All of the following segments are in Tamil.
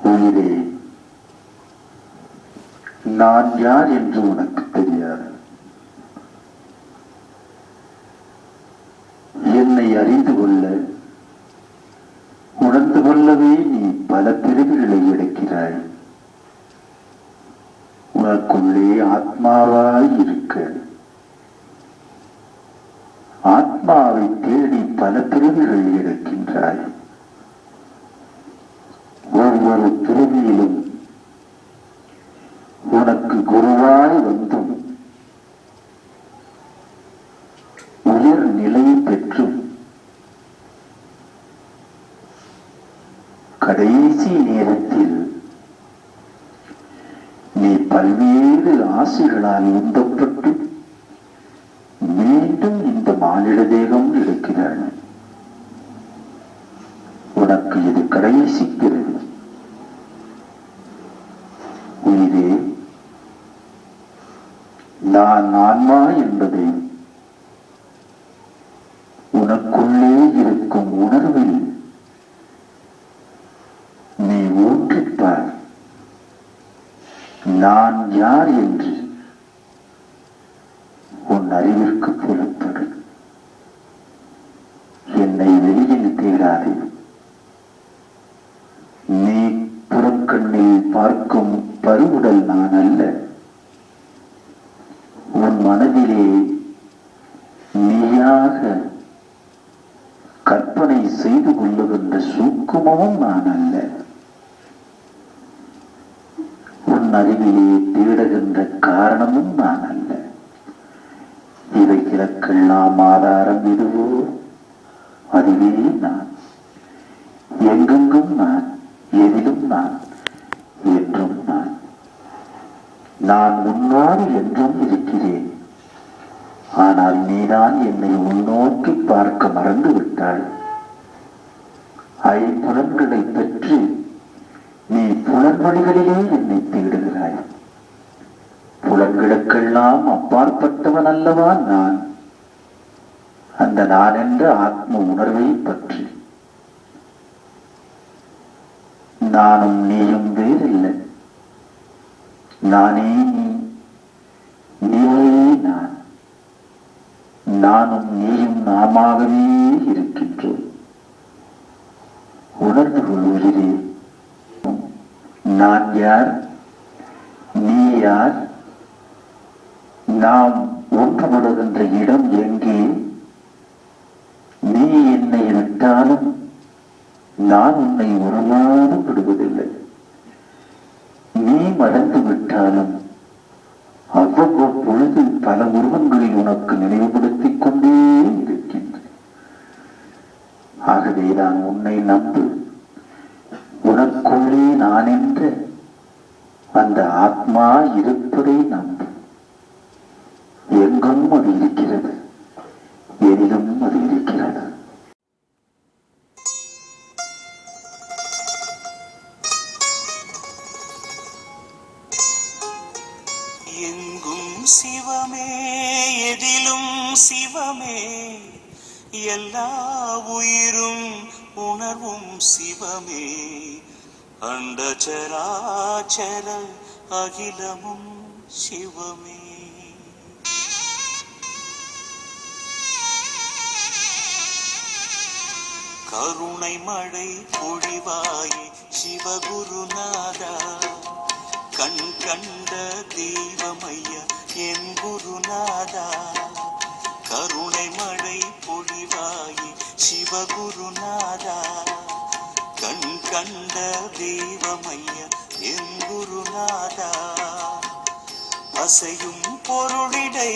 உயிரே நான் யார் என்று உனக்கு தெரியாது. என்னை அறிந்து கொள்ள உணர்ந்து கொள்ளவே நீ பல பிரிவுகளை எடுக்கிறாய். உனக்குள்ளே ஆத்மாவாய் இருக்க ஆத்மாவை தேடி பல பிரிவுகள் எடுக்கின்றாய் ஒவ்வொரு பிறவியிலும் உனக்கு குருவாய் வந்தும் உயர் நிலை பெற்றும் கடைசி நேரத்தில் நீ பல்வேறு ஆசைகளால் உந்தப்பட்டு மீண்டும் இந்த மானிட தேகம் இருக்கிறான் உனக்கு இது கடைசி பிறவி உயிரே நான் ஆன்மா என்பதை உனக்குள்ளே இருக்கும் உணர்வில் நீ ஊன்றிப்பார் நான் யார் என்று உன் அறிவிற்கு புலப்படு என்னை வெளியில் தேடாதே. நீ புறக்கண்ணில் பார்க்கும் பருவுடல் நான் அல்ல. மனதிலே நீயாக கற்பனை செய்து கொள்ளுகின்ற சூக்குமமும் நான் அல்ல. உன் அறிவிலே தேடுகின்ற காரணமும் நான் அல்ல. இவைகளுக்கெல்லாம் ஆதாரம் இதுவோ? அதுவே நான். எங்கெங்கும் நான் எதிலும் நான் என்றும் நான். நான் உன்னோடு என்றும் இருக்கிறேன். ஆனால் நீதான் என்னை உன்னோக்கி பார்க்க மறந்து விட்டாள் ஐம்புலன்களை பெற்று நீ புலன்வழிகளிலே என்னை தேடுகிறாய். புலன்களுக்கெல்லாம் அப்பாற்பட்டவன் அல்லவா நான்? அந்த நான் என்ற ஆத்ம உணர்வை பற்றி. நானும் நீயும் வேறில்லை. நானே நீ நீயே நான் நானும் நீயும் நாமாகவே உணர்ந்து கொள்வதிலே நான் யார்? நீ யார்? நாம் ஒன்றுபடுகின்ற இடம் எங்கே? நீ என்னை விட்டாலும் நான் உன்னை ஒருபோதும் விடுவதில்லை. நீ மறந்து விட்டாலும் அவ்வப்பொழுது பல உருவங்களில் உனக்கு நினைவுபடுத்திக் கொண்டே இருக்கின்றேன். ஆகவே நான் உன்னை நம்பு. உனக்குள்ளே நான் என்ற அந்த ஆத்மா இருப்பதை நம்பு. எங்கும் அது இருக்கிறது. எதிலும் அது இருக்கிறது. சிவமே எதிலும் சிவமே. எல்லா உயிரும் உணர்வும் சிவமே. அண்டச்சராச்சர அகிலமும் சிவமே. கருணை மழை பொழிவாய் சிவகுருநாதா. கண் கண்ட தெய்வமையா என் குருநாதா கருணை மழை பொழிவாயி சிவகுருநாதா கண் கண்ட தெய்வமைய என் குருநாதா. அசையும் பொருளிடை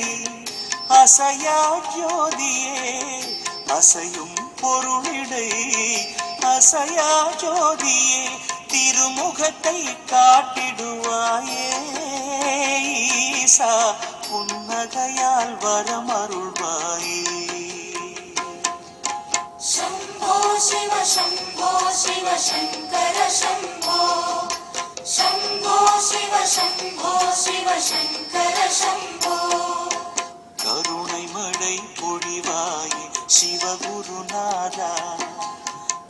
அசையா ஜோதியே அசையும் பொருளிடை அசையா ஜோதியே திருமுகத்தை காட்டிடுவாயே. ஈசா புன்னகையால் வரமருள்வாயே. சம்போ சிவ சம்போ சிவ சங்கர சம்போ. சம்போ சிவ சம்போ சிவ சங்கர சம்போ. கருணை மழை பொழிவாயே சிவகுருநாதா.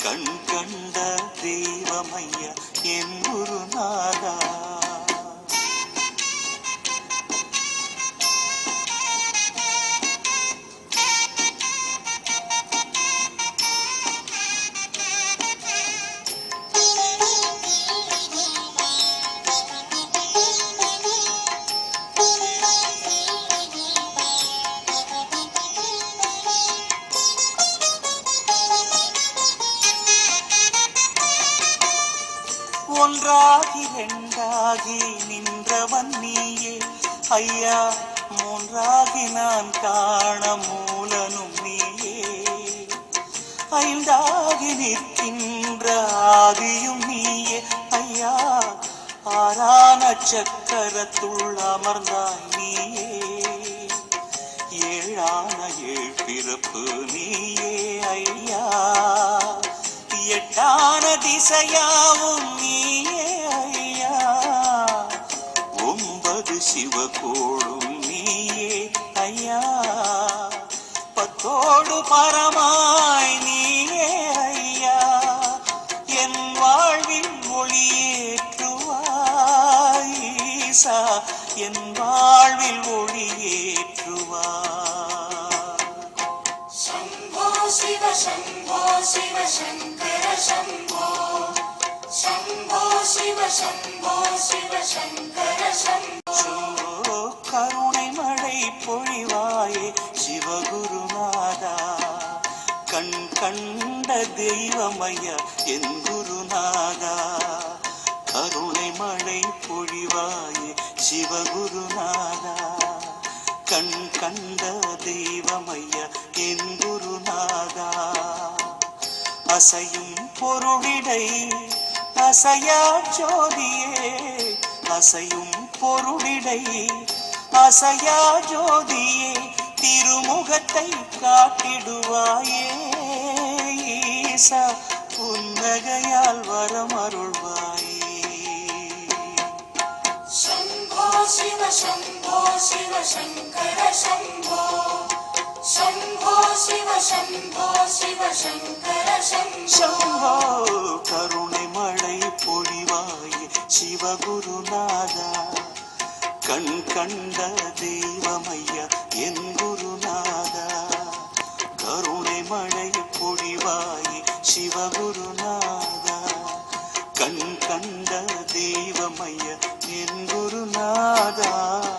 கண் கண்ட தெய்வமையா என் குருநாதா. ஒன்றாகி ரெண்டாகி நின்றவன் நீயே. ஐயா மூன்றாகி நான் காண மூலனும் நீயே. ஐந்தாகி நிற்கின்ற ஆதியும் நீயே. ஐயா ஆறான சக்கரத்துள் அமர்ந்தாய் நீயே. ஏழான ஏழ் பிறப்பு நீயே ஐயா. எட்டான திசையாவும் சிவகோளும் நீயே ஐயா பத்தோடு பரமாய் நீயே ஐயா என் வாழ்வில் ஒளியேற்றுவாய் ஈசா என் வாழ்வில் ஒளியேற்றுவாய் शम्भो शिव शम्भो शिव शङ्कर शम्भो शम्भो शिव शम्भो शिव शङ्कर शम्भो ஓ, கருணை மழை பொழிவாயே சிவகுருநாதா. கண் கண்ட தெய்வமையா என் குருநாதா. கருணை மழை பொழிவாயே சிவகுருநாதா. கண் கண்ட தெய்வமையா என் குருநாதா. அசையும் பொருளிடை அசையா ஜோதியே. அசையும் பொருளிடை அசையா ஜோதியே திருமுகத்தை காட்டிடுவாயே. ஈசா புன்னகையால் வரமருள்வாயே. சம்போ சிவ சம்போ சிவ சங்கர சம்போ. சம்போ சிவ கருணை மழை பொழிவாயே சிவகுருநாதா கண் கண்ட தெய்வமையா என் குருநாதா. கருணை மழை பொழிவாய் சிவகுருநாதா. கண் கண்ட தெய்வமையா என் குருநாதா.